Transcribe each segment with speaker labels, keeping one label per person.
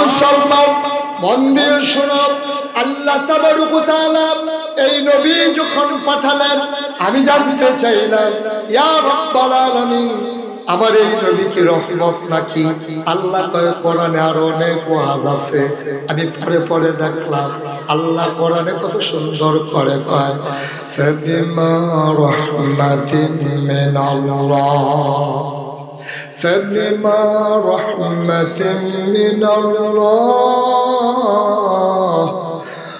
Speaker 1: মুসলমান মন দিয়ে শোনো। আল্লাহ এই নবী যখন পাঠালেন, আমি জানতে চাইলাম, ইয়া রাব্বাল আলামিন, আমার এই নবী কি রহমত নাকি? আল্লাহ কয়, কোরআনে আরও অনেক ওয়াজ আছে। আমি পরে পরে দেখলাম, আল্লাহ কোরআনে কত সুন্দর করে কয়, ফাবিমা রাহমাতিন মিনাল্লাহ। فبما رحمة من الله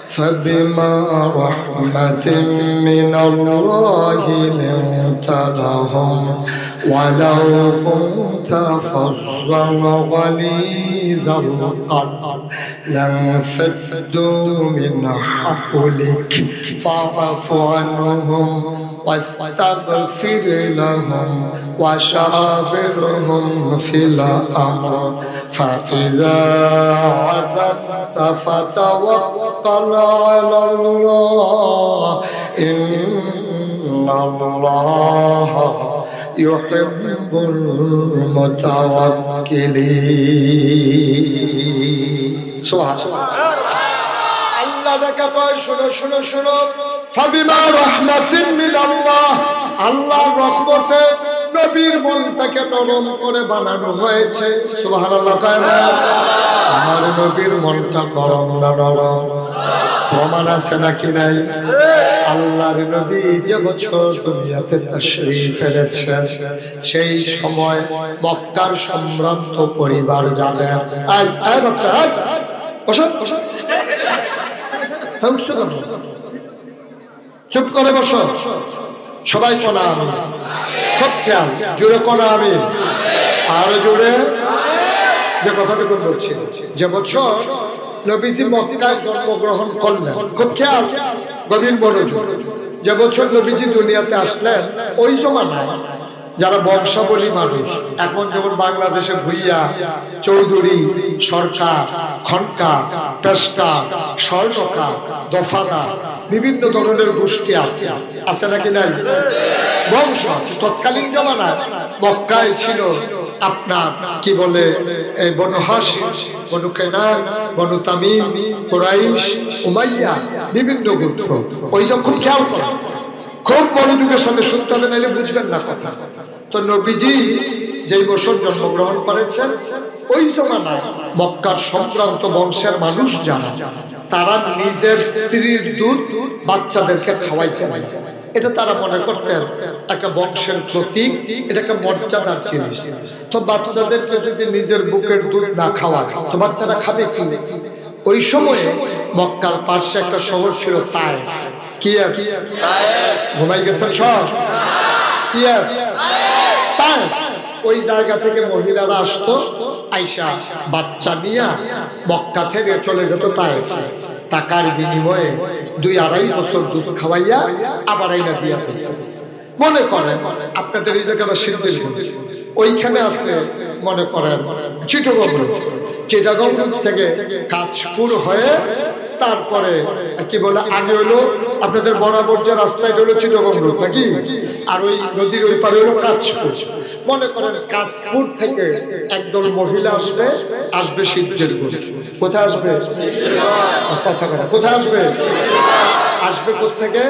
Speaker 1: فبما رحمة من الله لنت لهم ولو كنت فظا غليظ القلب لانفضوا من حولك. فاعف عنهم واستغفر لهم وشاورهم في الأمر. فإذا عزمت فتوكل على الله. إن الله يحب المتوكلين سبحان الله আল্লাহ ডাকা কয় শুনো শুনো শুনো ফাবিমা রহমাতিন মিন আল্লাহ আল্লাহর রহমতে নবীর মনটাকে নরম করে বানানো হয়েছে। আমার নবীর মনটা নরম না নরম? প্রমাণ আছে নাকি নাই? আল্লাহর নবী যে বছর দুনিয়াতে তাশরীফ এনেছেন, সেই সময় মক্কার সম্ভ্রান্ত পরিবার যাদের আয় আয় বাচ্চা, আয়। বসো। বসো চুপ করে বসো। সবাই কোনা খুব খেয়াল, জুড়ে করা আমি। আর জুড়ে যে কথাটুকু বলছি যে বছর নবীজি মক্কায় জন্মগ্রহণ করলেন। খুব খেয়াল, গভীর মনোযোগ। যে বছর নবীজি দুনিয়াতে আসলেন, ওই জমানায় যারা বংশাবলী মানুষ, এখন যেমন বাংলাদেশে ভুইয়া, চৌধুরী, সরকার, খনকা পেশকা স্বর্ণকা, দফাদা, বিভিন্ন ধরনের গোষ্ঠী আছে। আছে নাকি নাই? বংশ তৎকালীন জমানায় মক্কায় ছিল আপনার, কি বলে Banu Hashim Banu Kenan, Banu Tamim, Quraish, Umayya, বিভিন্ন গোত্র। ওই যখন খেয়াল করা খুব মনোযোগের সাথে শুনতে হবে, নাহলে বুঝবেন না কথা। তো নবীজি যেই বছর জন্মগ্রহণ করেছেন ওই জমানায় মক্কার সম্ভ্রান্ত বংশের মানুষ যারা তারা নিজের স্ত্রীর দুধ বাচ্চাদেরকে খাওয়াইতে এটা তারা মনে করতেন একটা বংশের প্রতীক এটা একটা মর্যাদার জিনিস। তো বাচ্চাদেরকে যদি নিজের বুকের দুধ না খাওয়ায় তো বাচ্চারা খাবে কি? ওই সময়ে মক্কার পাশে একটা শহর ছিল তাই কি ঘুমাই গেছেন সব? কি তাই ওই জায়গা থেকে মহিলারা আসতো, আইসা বাচ্চা মক্কা থেকে চলে যেত টাকার বিনিময়ে দুই আড়াই বছর দুধ খাওয়াইয়া আবার আইনা দিয়া মনে করেন আপনাদের এই জায়গাটা সিদ্ধি ওইখানে আছে, মনে করেন চিটগঙ্গ চিটাগঙ্গ থেকে কাজপুর হয়ে তারপরে কি বলে, আগে হলো আপনাদের বরাবর যে রাস্তায় হলো নাকি? আর ওই নদীর ওই পারে হলো কাজপুর মনে করেন কাজপুর থেকে একদল মহিলা আসবে আসবে কোথায় আসবে? কথা কথা কোথায় আসবে? আসবে কোথেকে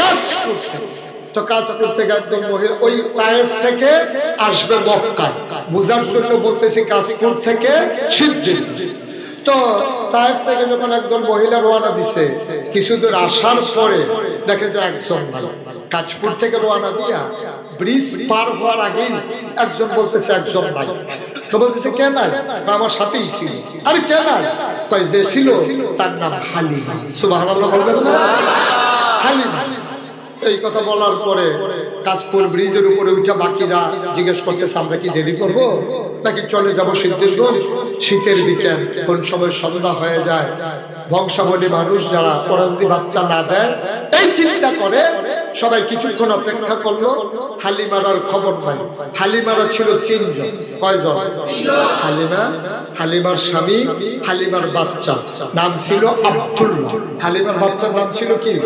Speaker 1: কাজপুর তো কাজপুর থেকে একদম মহিলা, ওই তায়েফ থেকে আসবে মক্কা বুঝার জন্য বলতেছি কাজপুর থেকে সিদ্ধি তো তায়েফ থেকে যখন একদল মহিলা রওনা দিছে আসার পরে একজন কাজপুর থেকে রওনা দিয়া ব্রিজ পার হওয়ার আগেই একজন বলতেছে, একজন নাই। তো বলতেছে, কে নাই? আমার সাথেই ছিল। আরে কে নাই? যে ছিল, তার নাম হালিম। সুবহানাল্লাহ বলবেন না? হালিম। এই কথা বলার পরে কাজপুর ব্রিজের উপরে উঠা বাকিরা জিজ্ঞেস করতেছে, আমরা কি দেরি করব? নাকি চলে যাব সিদ্ধেশ্বর শীতের বিকেল কোন সময় সন্ধ্যা হয়ে যায়, বংশাবলী মানুষ যারা ওরা যদি বাচ্চা না দেয়, এই চিন্তা করে সবাই কিছুক্ষণ অপেক্ষা করল, হালিমারার খবর নাই। হালিমারা ছিল তিনজন। কয়জন? হালিমা, হালিমার স্বামী, হালিমার বাচ্চা। নাম ছিল আব্দুল্লাহ। হালিমার বাচ্চার নাম ছিল কি?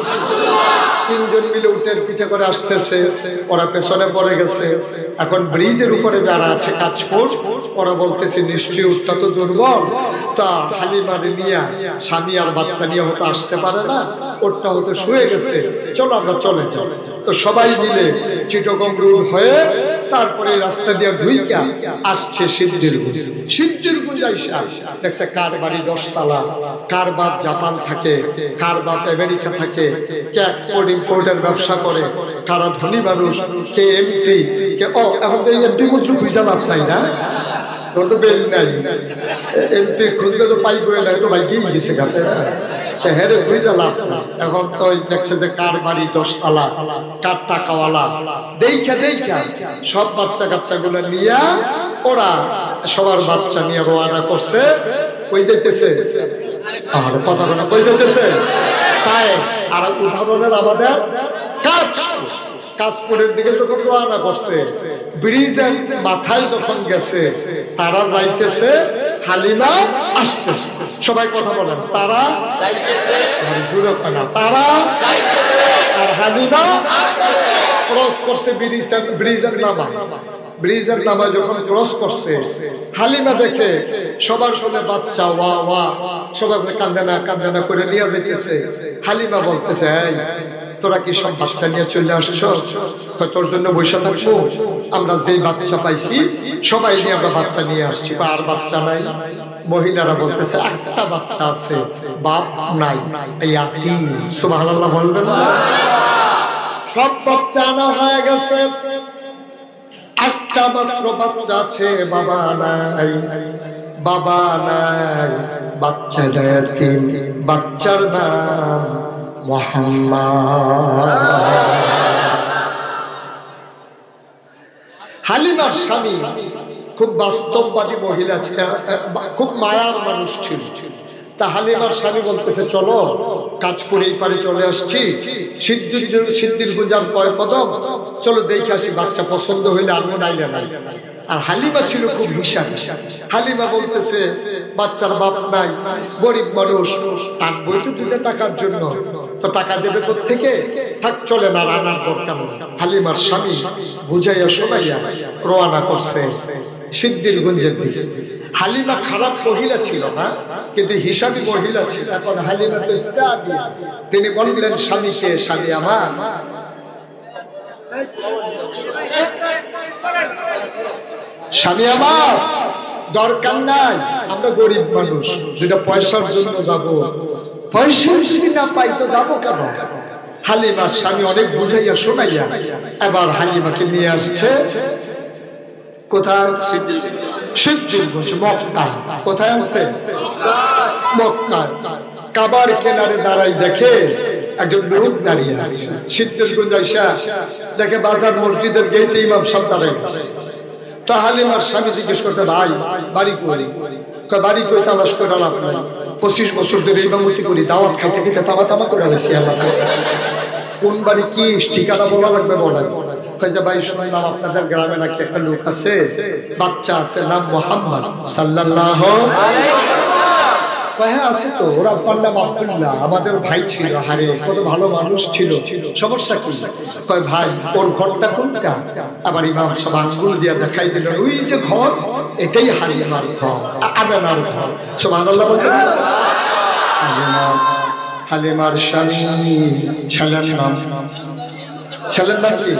Speaker 1: তিনজন মিলে উটের পিঠে করে আসতেছে। ওরা পেছনে পড়ে গেছে। এখন ব্রিজের উপরে যারা আছে কাজ ওরা বলতেছে, নিশ্চয়ই উটটা তো দুর্বল। তা হালিমার নিয়ে, স্বামী আর বাচ্চা নিয়ে হয়তো আসতে পারে না। ওটটা হয়তো শুয়ে গেছে। চলো আমরা চলে যাই। তো সবাই মিলে হয়ে তারপরে রাস্তা দিয়ে ঢুইকা আসছে আইসা দেখছে কার বাড়ি দশতলা, কার বাপ জাপান থাকে, কার বাপ আমেরিকা থাকে, কে এক্সপোর্ট ইম্পোর্টের ব্যবসা করে, কারা ধনী মানুষ, কে এমপি, কে ও, এখন এই এমপি মধ্যে খুঁজা লাভ নাই না? তোর তো বেল নাই। এমপি খুঁজলে তো পাই বই লাগে তো বাইকেই গেছে গাছে হেরে এখন তো দেখছে যে কার বাড়ি কার টাকাওয়ালা। দেখা দেখা সব বাচ্চা নিয়ে ওরা সবার বাচ্চা নিয়ে রওনা করছে। কই যাইতেছে? আর কথা কই যাইতেছে? তাই, আর উদাহরণের আমাদের কাজ কাশপুরের দিকে যখন রওনা করছে, ব্রিজের মাথায় যখন গেছে, তারা যাইতেছে হালিমা আসতেছে। সবাই কথা বলেন, তারা তারা আর হালিমা ক্রস করছে ব্রিজের ব্রিজের নামা ব্রিজের নামা যখন ক্রস করছে হালিমা দেখে সবার সঙ্গে বাচ্চা, ওয়া ওয়া সবাই বলে কান্দে না করে নিয়ে যেতেছে হালিমা বলতেছে, এই তোরা কি সব বাচ্চা নিয়ে চলে কয়, তোর জন্য বসে থাকব। আমরা যেই বাচ্চা পাইছি সবাই নিয়ে আমরা বাচ্চা নিয়ে আসছি। বা আর বাচ্চা নাই। মহিলারা বলতেছে একটা বাচ্চা আছে বাপ নাই। এই আতি সুবহানাল্লাহ বলবেন না? সব বাচ্চা আনা হয়ে গেছে। একটা মাত্র বাচ্চা আছে বাবা নাই বাবা নাই। বাচ্চাটা বাচ্চার নাম হালিমার স্বামী খুব বাস্তববাদী মহিলা ছিল খুব মায়ার মানুষ ছিল। তা হালিমার স্বামী বলতেছে, চলো কাজপুর এই পারে চলে আসছি। সিদ্ধির সিদ্ধির গুঞ্জার কয় কদম? চলো দেখে আসি, বাচ্চা পছন্দ হইলে আনব নাইলে নাই। আর হালিমা ছিল খুব হিসাব। হালিমা বলতেছে, বাচ্চার বাপ নাই, গরিব মানুষ আনবই তো দুটো টাকার জন্য। তো টাকা দেবে থেকে থাক, চলে না, রান্নার দরকার। হালিমার স্বামী বুঝাইয়া শোনাইয়া রওনা করছে সিদ্ধির গুঞ্জের দিকে। হালিমা খারাপ মহিলা ছিল না, কিন্তু হিসাবি মহিলা ছিল। এখন হালিমা তো তিনি বললেন স্বামীকে স্বামী আমার? স্বামী আমার, দরকার নাই, আমরা গরিব মানুষ যেটা পয়সার জন্য যাব। পয়সা যদি না পাই তো যাব কেন? হালিমার স্বামী অনেক বুঝাইয়া শোনাইয়া এবার হালিমাকে নিয়ে আসছে। দাঁড়াই দেখে একজন লোক দাঁড়িয়ে আছে। দেখে বাজার মসজিদের গেটে ইমাম সব দাঁড়াই তো হালিমার স্বামী জিজ্ঞেস করতে, ভাই, বাড়ি করি বাড়ি কই? তালাশ করে নাই। পঁচিশ বছর ধরে ইমামতি করি, দাওয়াত খাইতে খাইতে তামা তামা করে আনেছি আল্লাহ কোন বাড়ি কি ঠিকানা বলা লাগবে বলা আপনাদের গ্রামে নাকি একটা লোক আছে, বাচ্চা আছে, নাম মোহাম্মদ সাল্লাহ হ্যাঁ আছে তো, ওরা আব্বার আব্দুল্লাহ আমাদের ভাই ছিল হারে কত ভালো মানুষ ছিল, সমস্যা কি? কয়, ভাই, ওর ঘরটা কোনটা? আবার ইমাম সব আঙ্গুল দিয়া দেখাই দিল, ওই যে ঘর, এটাই হালিমার ঘর আ- আমেনার ঘর। সব আল্লাহ বলতে হালিমার স্বামী ছেলের নাম ছেলের নাম কি?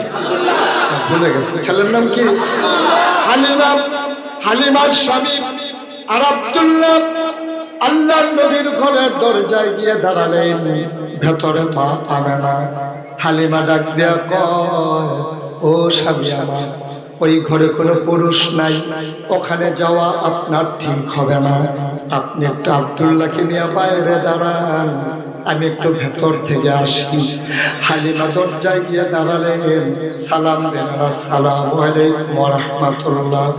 Speaker 1: ভুলে গেছে, ছেলের নাম কি? হালিমা, হালিমার স্বামী আর আব্দুল্লাহ আল্লাহ নবীর ঘরের দরজায় গিয়ে দাঁড়ালেন। ভেতরে মা আমেনা। হালিমা ডাক দেয়া কয়, ও স্বামী আমার ওই ঘরে কোনো পুরুষ নাই। ওখানে যাওয়া আপনার ঠিক হবে না। আপনি একটু আব্দুল্লাহকে নিয়ে বাইরে দাঁড়ান। আমি একটু ভেতর থেকে আসি। হালিমা দরজায় গিয়ে দাঁড়ালেন। সালাম সালাম আলাইকুম রহমাতুল্লাহ।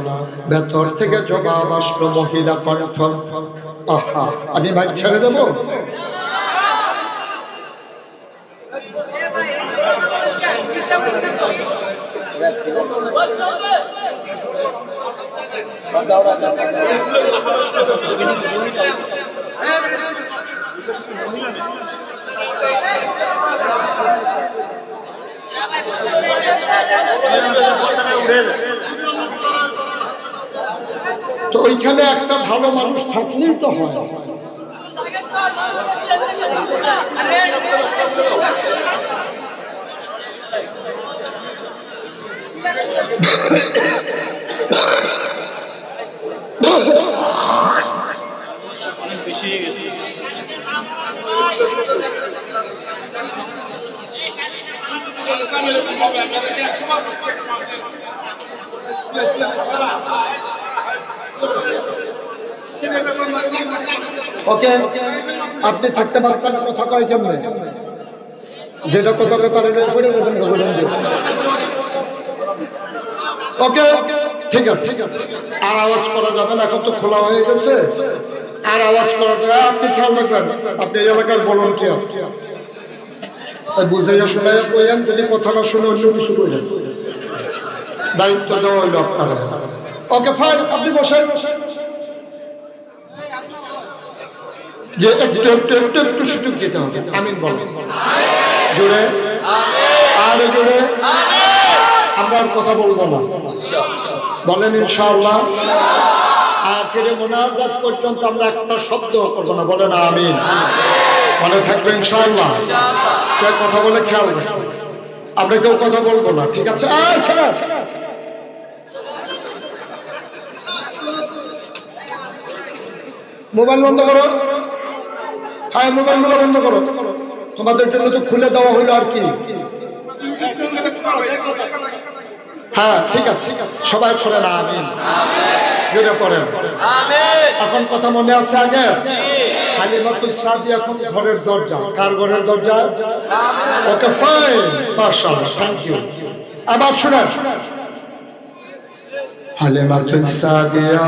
Speaker 1: ভেতর থেকে জবাব আসলো মহিলা কণ্ঠ আহা আমি মাইক ছেড়ে দেব? উঠে তো ওইখানে একটা ভালো মানুষ থাকলেই তো হয়। ওকে, আপনি থাকতে পারছেন না, কথা কয় কেমনে? যেটা কথা ওকে, ঠিক আছে। আর আওয়াজ করা যাবে না, এখন তো খোলা হয়ে গেছে। আর আওয়াজ করা যায় আপনি খেয়াল রাখবেন, আপনি এই এলাকার ভলন্টিয়ার যদি কথা না শুনে অন্য কিছু দায়িত্ব দেওয়া হইল আপনারা। ওকে ফাইন আপনি বসেন। যে একটু একটু একটু একটু সুযোগ দিতে হবে। আমিন বলেন। জোরে? আর জোরে? আমরা কথা বলব না। বলেন ইনশাআল্লাহ। আখেরে মোনাজাত পর্যন্ত আমরা একটা শব্দ করব না। বলেন আমিন। মনে থাকবে ইনশাআল্লাহ। কথা বলে খেয়াল রাখবেন আপনি কেউ কথা বলব না। ঠিক আছে? আচ্ছা মোবাইল বন্ধ করো। হ্যাঁ মোবাইলগুলো বন্ধ করো। তোমাদের জন্য তো খুলে দেওয়া হলো আর কি। হ্যাঁ ঠিক আছে। সবাই পড়েন এখন কথা মনে আছে আগে? হালিমাতুল সাদি এখন ঘরের দরজা। কার ঘরের দরজা? ওকে ফাইন মাশাআল্লাহ থ্যাংক ইউ আবার শুনেন। হালিমাতুল সাদিয়া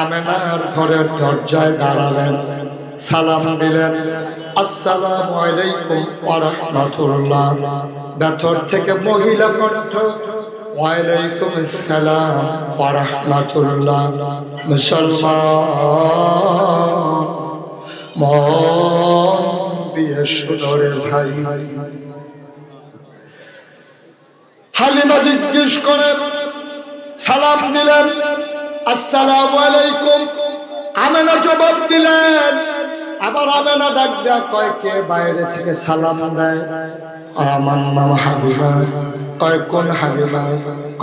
Speaker 1: আমেনার ঘরের দরজায় দাঁড়ালেন। সালাম দিলেন, আসসালামু আলাইকুম ওয়া রাহমাতুল্লাহ। ভেতর থেকে মহিলা কণ্ঠ, ওয়ালাইকুম আসসালাম ওয়া রাহমাতুল্লাহ। মুসলমান, মন দিয়ে শুনরে ভাই। হালিমা জিজ্ঞেস করে, সালাম দিলেন আসসালামু আলাইকুম। আমেনা জবাব দিলেন, আবার আমেনা ডাক দেয়া কয়, কে বাইরে থেকে সালাম দেয়? আমার নাম হাবিবা। কয়, কোন হাবিবা?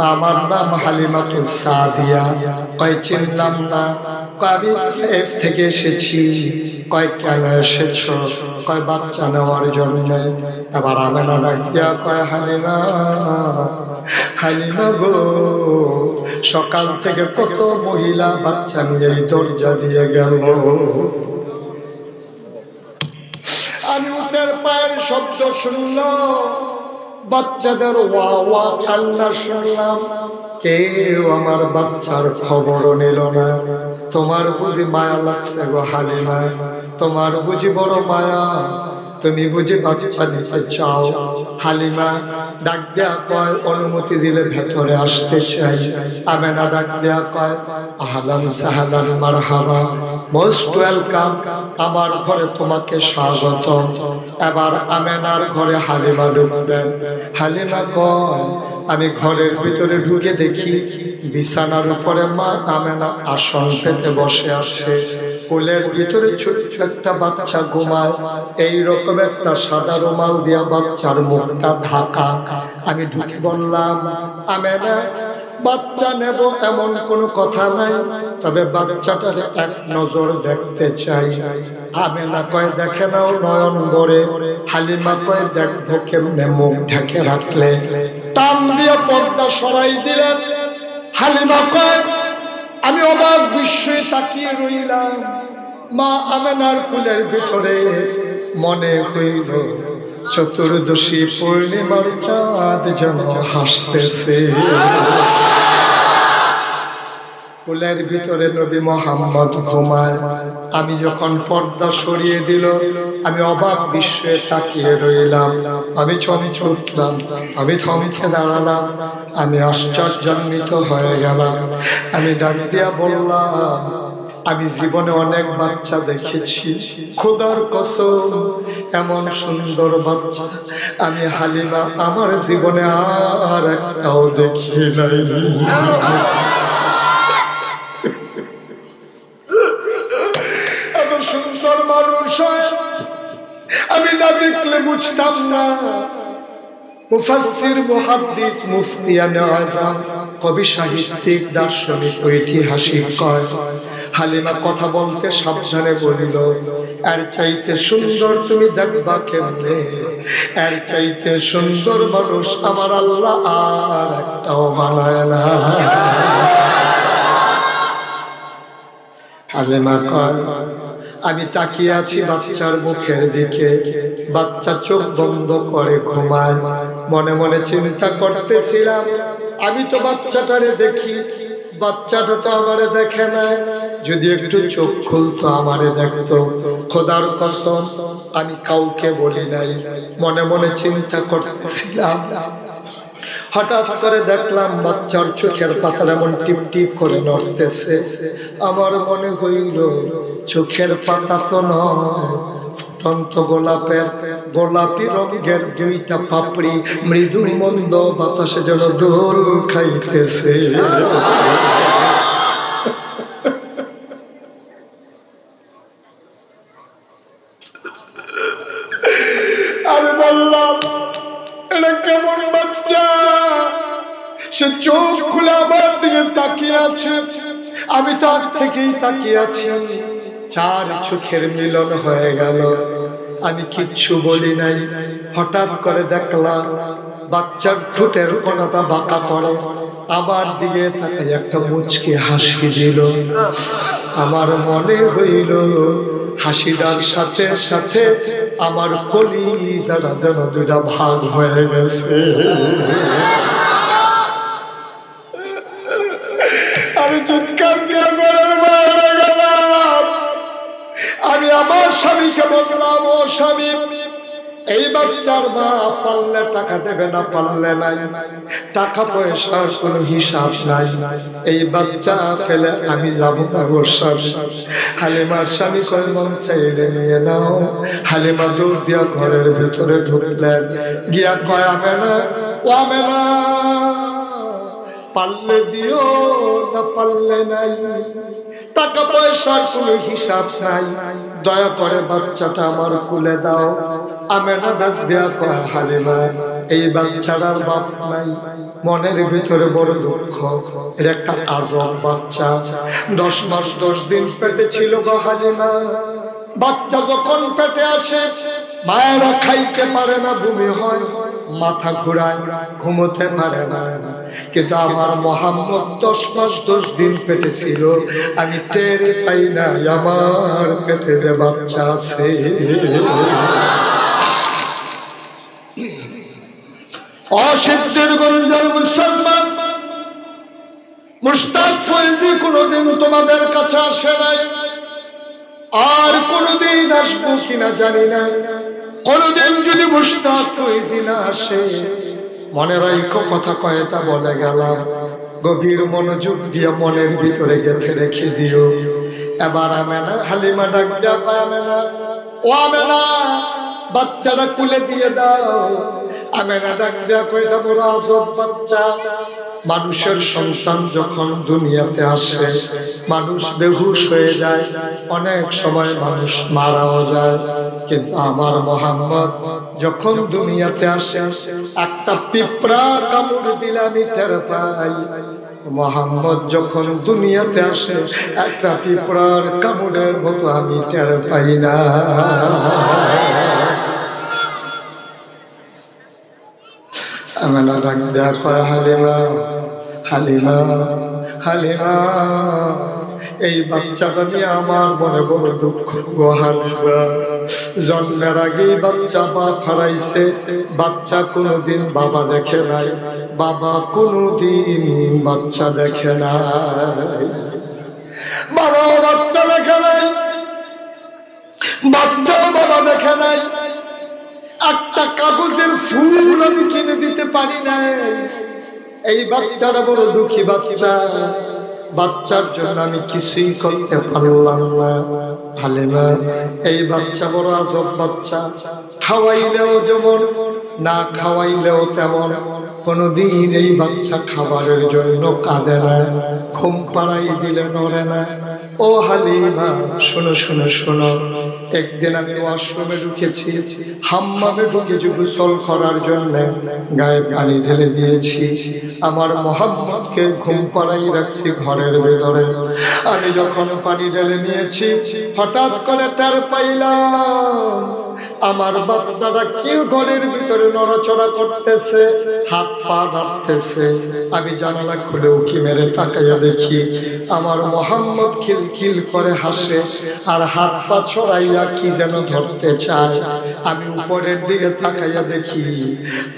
Speaker 1: আমার নাম হালিমা তো সাদিয়া। কয়, চিনলাম না। আমি খায়েফ থেকে এসেছি। কয়, কেন এসেছ? কয়, বাচ্চা নেওয়ার জন্য। এবার আমেনা ডাক দেয়া কয়, হালিমা হালিমা গো। সকাল থেকে কত মহিলা বাচ্চা নিয়ে দরজা দিয়ে গেল। আমি উঠের পায়ের শব্দ শুনলাম বাচ্চাদের ওয়া ওয়া কান্না শুনলাম। কেউ আমার বাচ্চার খবর নিল না। তোমার বুঝি মায়া লাগছে গো হালিমা। তোমার বুঝি বড় মায়া। তুমি বুঝি বাচ্চা দিতে চাও? হালিমা, ডাক দেয়া কয়, অনুমতি দিলে ভেতরে আসতে চাই। আমেনা ডাক দেয়া কয়, আহলান সাহালান মারহাবা। মোস্ট ওয়েলকাম, আমার ঘরে তোমাকে স্বাগত। এবার আমেনার ঘরে হালিমা ঢুকবেন হালিমা কয়, আমি ঘরের ভিতরে ঢুকে দেখি বিছানার উপরে মা আমেনা আসন পেতে বসে আছে। কোলের ভিতরে ছোট্ট একটা বাচ্চা ঘুমায়। এই রকম একটা সাদা রুমাল দিয়া বাচ্চার মুখটা ঢাকা। আমি ঢুকে বললাম, আমেনা, বাচ্চা নেব এমন কোনো কথা নাই, তবে বাচ্চাটার এক নজর দেখতে চাই। আমেনা কয়, দেখে নাও নয়ন গড়ে। হালিমা কয়, দেখব কেমনে মুখ ঢেকে রাখলে। টান দিয়ে পর্দা সরাই দিলেন। হালিমা কয় আমি অবাক বিস্ময়ে তাকিয়ে রইলাম। মা আমেনার কুলের ভিতরে মনে হইল, চতুর্দশী পূর্ণিমার চাঁদ যেন হাসতেছে। কুলের ভিতরে নবী মোহাম্মদ ঘুমায়। আমি যখন পর্দা সরিয়ে দিল, আমি অবাক বিস্ময়ে তাকিয়ে রইলাম। আমি চমকে উঠলাম, আমি থমকে দাঁড়ালাম। আমি আশ্চর্যান্বিত হয়ে গেলাম। আমি ডাক দিয়া বললাম, আমি জীবনে অনেক বাচ্চা দেখেছি। খোদার কসম, এমন সুন্দর বাচ্চা আমি হালিমা আমার জীবনে আর একটাও দেখি নাই। এত সুন্দর মানুষ আমি না দেখলে বুঝতাম না। মুফাসসির মুহাদ্দিস মুফতিয়ান আযম কবি সাহিত্যিক, দার্শনিক ঐতিহাসিক কয়, হালিমা কথা বলতে সাবধানে বলিল, এর চাইতে সুন্দর তুমি দেখবা কেমনে? এর চাইতে সুন্দর মানুষ আমার আল্লাহ আর একটাও বানায় না। হালিমা কয়, আমি তাকিয়ে আছি বাচ্চার মুখের দিকে, বাচ্চা চোখ বন্ধ করে ঘুমায়। মনে মনে চিন্তা করতেছিলাম। আমি তো বাচ্চাটারে দেখি। বাচ্চাটা তো আমারে দেখে না যদি একটু চোখ খুলতো, আমারে দেখতো। খোদার কসম, আমি কাউকে বলি নাই। মনে মনে চিন্তা করতেছিলাম। হঠাৎ করে দেখলাম বাচ্চার চোখের পাতার এমন টিপ টিপ করে নড়তেছে। আমার মনে হইল, চোখের পাতা তো নয়, ফুটন্ত গোলাপের। গোলাপি রঙের দুইটা পাপড়ি, মৃদু মন্দ বাতাসে যেন দোল খাইতেছে। কেমন বাচ্চা? সে চোখ খুলে আমার দিকে তাকিয়ে আছে। আমি তার থেকেই তাকিয়ে আছি। চার চোখের মিলন হয়ে গেল। আমি কিচ্ছু বলি নাই। হঠাৎ করে দেখলাম বাচ্চার ঠোঁটের কোনাটা বাঁকা পড়ে। আমার দিকে তাকে একটা মুচকি হাসি দিল। আমার মনে হইল হাসিটার সাথে সাথে আমার কলি যারা যেন দুটা ভাগ হয়ে গেছে। আমি চিৎকার দিয়ে আমি আমার স্বামীকে ও স্বামী, এই বাচ্চার মা পারলে টাকা দেবে না পারলে নাই। টাকা পয়সার হিসাব নাই। এই বাচ্চা ফেলে আমি যাব হালিমার স্বামী কয় চাইলে নিয়ে নাও। হালিমা দূর দিয়া ঘরের ভেতরে ঢুকলেন গিয়া কয় না ও না পারলে দিও না পারলে নাই। টাকা পয়সার কোনো হিসাব নাই। দয়া করে বাচ্চাটা আমার কুলে দাও। আমেনা ডাক দেয়া কয়, হালিমা, এই বাচ্চাটার বাপ নাই। মনের ভিতরে বড় দুঃখ। এর একটা আজব বাচ্চা। দশ মাস, দশ দিন পেটে ছিল হালিমা। বাচ্চা যখন পেটে আসে, মায়েরা খাইতে পারে না, বমি হয়। মাথা ঘুরায়, ঘুমোতে পারে না। কিন্তু আমার মোহাম্মদ দশ মাস, দশ দিন পেটে ছিল। আমি টের পাই না আমার পেটে যে বাচ্চা আছে। অসিদ্ধের গঞ্জার মুসলমান, মুস্তাক ফয়েজি কোনোদিন তোমাদের কাছে আসে নাই। আর কোনোদিন আসব কিনা জানি না। কোনোদিন যদি মুস্তাক ফয়েজি না আসে, মনে ঐক্য কথা কয়টা বলে গেলাম। গভীর মনোযোগ দিয়ে মনের ভিতরে গেথে রেখে দিও। এবার আমেনা, হালিমা ডাক দেয়া পায় আমেনা, ও আমেনা বাচ্চাটা কুলে দিয়ে দাও। আসব বাচ্চা। মানুষের সন্তান যখন দুনিয়াতে আসে, মানুষ বেহুশ হয়ে যায়। অনেক সময় মানুষ মারাও যায়। কিন্তু আমার মোহাম্মদ যখন দুনিয়াতে আসে, একটা পিঁপড়া কামড় দিলে আমি টের পাই। মোহাম্মদ যখন দুনিয়াতে আসে, একটা পিঁপড়ার কামড়ের মতো আমি টের পাই না। আমেনা ডাক দেয়া কয় হালিমা হালিমা হালিমা। এই বাচ্চাটা নিয়ে আমার মনে বড় দুঃখ গো হালিমা জন্মের আগেই বাচ্চা বাপ হারাইছে বাচ্চা কোনোদিন বাবা দেখে নাই। বাবা কোনোদিন বাচ্চা দেখে নাই। বাবা বাচ্চা দেখে নাই। বাচ্চা বাবা দেখে নাই। একটা কাগজের ফুল আমি কিনে দিতে পারি নাই। এই বাচ্চাটা বড় দুঃখী বাচ্চা। বাচ্চার জন্য আমি কিছুই করতে পারলাম না। ভালে না। এই বাচ্চা বড় আজব বাচ্চা। খাওয়াইলেও যেমন, না খাওয়াইলেও তেমন। কোনদিন এই বাচ্চা খাবারের জন্য কাঁদে না। ঘুম পাড়াই দিলে নড়ে না। ও হালিমা, শোনো শোনো শোনো। একদিন আমি ওয়াশরুমে ঢুকেছি, হাম্মামে ঢুকেছি গোসল করার জন্য গায়ে পানি ঢেলে দিয়েছি। আমার মোহাম্মদকে ঘুম পাড়াই রাখছি ঘরের ভেতরে। আমি যখন পানি ঢেলে নিয়েছি, হঠাৎ করে টের পাইলাম। আমার বাচ্চাটা কেউ ঘরের ভিতরে নড়াচড়া করতেছে? হাত পা নাড়তেছে। আমি জানালা খুলে উকি মেরে তাকাইয়া দেখি আমার মোহাম্মদ খিলখিল করে হাসে আর হাত পা ছড়াইয়া কি যেন ধরতে চায়। আমি উপরের দিকে তাকাইয়া দেখি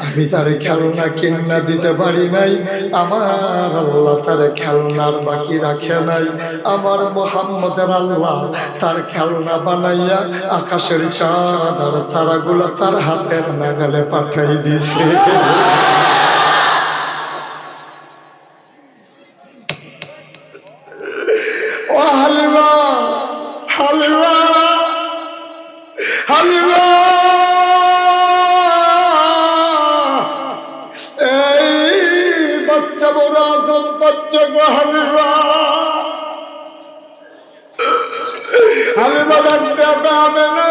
Speaker 1: আমি তারে খেলনা কিনা দিতে পারি নাই। আমার আল্লাহ তারে খেলনার বাকি রাখে নাই। আমার মোহাম্মদের আল্লাহ তার খেলনা বানাইয়া আকাশের চাঁদ আর তারাগুলো তার হাতের নাগালে পাঠাই দিছে। হালিমা ডাকতে হবে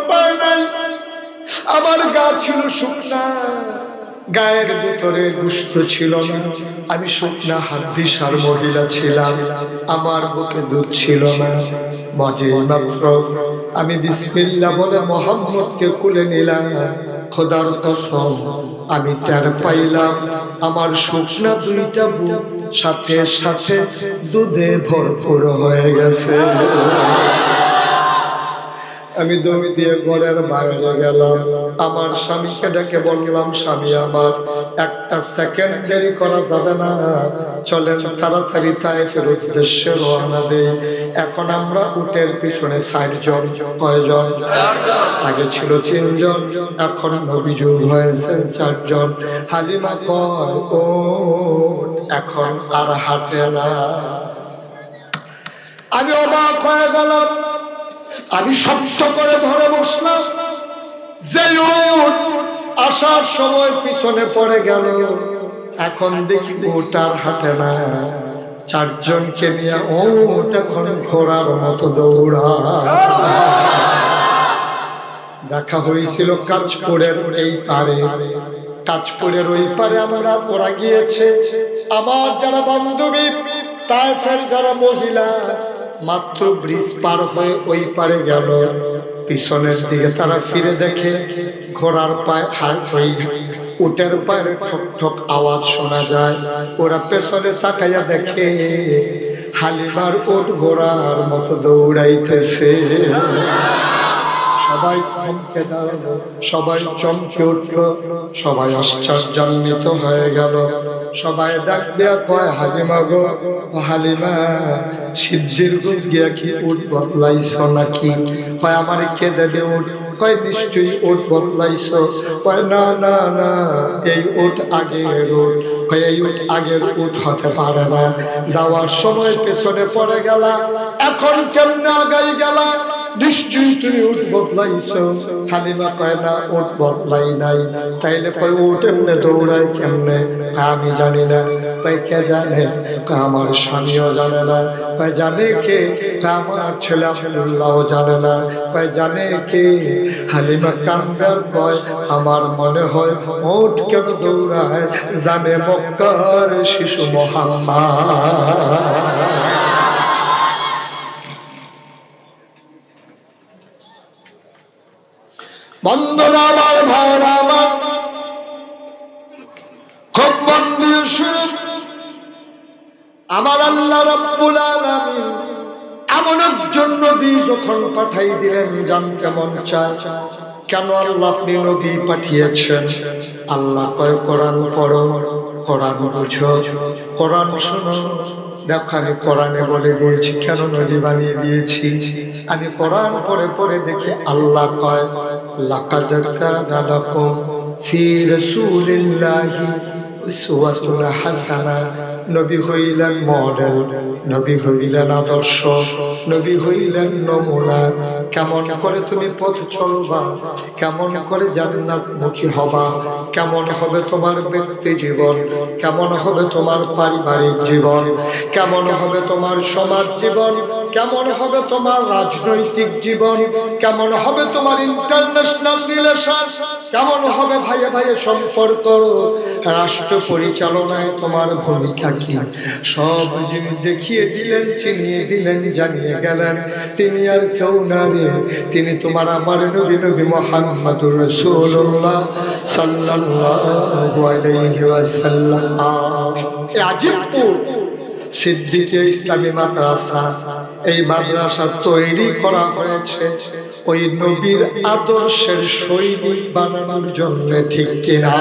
Speaker 1: আমার গা ছিল শুকনা, গায়ের ভিতরে গুস্ত ছিল না। আমি শুকনা হাড্ডিসার মহিলা ছিলাম, আমার বুকে দুধ ছিল না। মাঝে মাত্র আমি বিসমিল্লা বলে মোহাম্মদকে কুলে নিলাম। খোদার কসম, আমি টের পাইলাম, আমার শুকনা দুইটা বুক সাথে সাথে দুধে ভরপুর হয়ে গেছে। আমি দৌড় দিয়ে ঘরের বাইরে গেলাম। আমার স্বামীকে ডেকে বললাম, স্বামী আমার, একটা সেকেন্ড দেরি করা যাবে না। চলেন তাড়াতাড়ি তাইফের উদ্দেশ্যে রওনা দেই। এখন আমরা উটের পিছনে ষাট জন কয়জন? আগে ছিল তিনজন, এখন অভিযোগ হয়েছে চারজন। হালিমা কয় ও এখন আর হাঁটে না। আমি অবাক হয়ে গেলাম। আমি শক্ত করে ধরে বসলাম। যে উট আসার সময় পিছনে পড়ে গেল। এখন দেখি ওটার হাঁটে না। চারজনকে নিয়ে ওট এখন ঘোড়ার মতো দৌড়া। দেখা হয়েছিল কাজপুরের এই পারে কাজপুরের ওই পারে আমরা ওরা গিয়েছে। আমার যারা বান্ধবী তাইফের যারা মহিলা মাত্র ব্রিজ পার হয়ে ওই পারে গেল। পিছনের দিকে তারা ফিরে দেখে ঘোড়ার পায়ে হার ওই উটের পায়ে ঠক ঠক আওয়াজ শোনা যায়। ওরা পেছনে তাকাইয়া দেখে হালিমার উট ঘোড়ার মতো দৌড়াইতেছে। সবাই থমকে দাঁড়াল, সবাই চমকে উঠল, সবাই আশ্চর্যান্বিত হয়ে গেল। সবাই ডাক দেয়া কয়, হালিমা গো হালিমা সিদ্ধির গুজ গিয়া কি উঠ বদলাইছ নাকি? কয়, আমারে কে দেবে উঠ কয়, নিশ্চয়ই উঠ বদলাইছ। কয়, না না না, এই ওট আগের উঠ কয়, এই উঠ আগের উঠ হতে পারে না। যাওয়ার সময় পেছনে পড়ে গেলা। এখন কেমনে আগাই গেলা? নিশ্চয়ই তুমি উঠ বদলাইছো। হালিমা কয়, না, উঠ বদলাই নাই। তাইলে কয়, উঠ এমনে কেমনে? আমি জানি না। কে জানে? আমার স্বামীও জানে না। জানে কে? আমার ছেলে আব্দুল্লাহ জানে না। কয়, জানে কে? হালিমা কান্দার কয় আমার মনে হয়, উঠ কেন দৌড়ায়? জানে মক্কার শিশু মোহাম্মদ। আমার খুব আমার আল্লাহ এমন একজন নবী যখন পাঠাই দিলেন, জানতে মন চায়, কেন আল্লাহ আপনি নবী পাঠিয়েছেন? আল্লাহ কয়, কোরআন পড়ো, কোরআন বুঝো, কোরআন শোনো। দেখো আমি কোরআনে বলে দিয়েছি, কেন নদী বানিয়ে দিয়েছি? আমি কোরআন পড়ে পড়ে দেখি আল্লাহ কয়, লাকাদ কানা লাকুম ফি রাসূলিল্লাহি উসওয়াতুন নবী হইলেন মডেল, নবী হইলেন আদর্শ, নবী হইলেন নমুনা। কেমন করে তুমি পথ চলবা, কেমন করে জান্নাত মুখী হবা, কেমন হবে তোমার ব্যক্তি জীবন, কেমন হবে তোমার পারিবারিক জীবন, কেমন হবে তোমার সমাজ জীবন কেমন হবে তোমার রাজনৈতিক জীবন? কেমন হবে তোমার ইন্টারন্যাশনাল রিলেশন কেমন হবে ভাইয়ে ভাইয়ে সম্পর্ক? রাষ্ট্র পরিচালনায় তোমার ভূমিকা কি? সব জিনিস দেখিয়ে দিলেন, চিনিয়ে দিলেন, জানিয়ে গেলেন, তিনি আর কেউ না তিনি তোমার আমার নবী নবী মোহাম্মদুর রাসূলুল্লাহ সাল্লাল্লাহু আলাইহি ওয়াসাল্লাম। এই আজিবপুর সিদ্দিকে ইসলামী মাদ্রাসা। এই মাদ্রাসা তৈরি করা হয়েছে ওই নবীর আদর্শের সৈনিক বানানোর জন্য, ঠিক কিনা?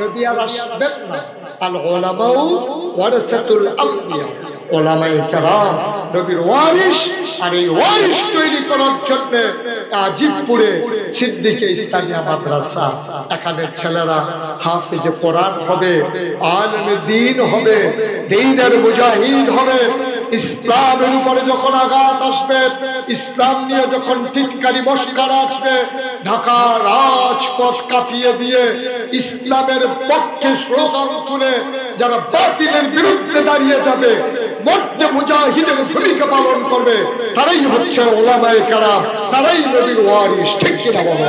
Speaker 1: নবী আর আসবেন না। আল ওলামাও ওয়ারাসাতুল আমবিয়া। ওলামায়ে কালাম নবীর ওয়ারিস আর এই ওয়ারিস তৈরি করার জন্য আজিবপুরে সিদ্দিকে ইসলামিয়া মাদ্রাসা। এখানে ছেলেরা হাফিজে কোরআন হবে, আলমে দিন হবে, দিনের মুজাহিদ হবে। ইসলামের উপরে যখন আঘাত আসবে, ইসলাম নিয়ে যখন টিটকারি মস্কার আসবে, ঢাকা রাজপথ কাঁপিয়ে দিয়ে ইসলামের পক্ষে স্লোগান তুলে যারা বাতিলের বিরুদ্ধে দাঁড়িয়ে যাবে, মধ্যে মুজাহিদের ভূমিকা পালন করবে, তারাই হচ্ছে ওলামায়ে কারাম, তারাই নবীর ওয়ারিস ঠিক কিনা বলো?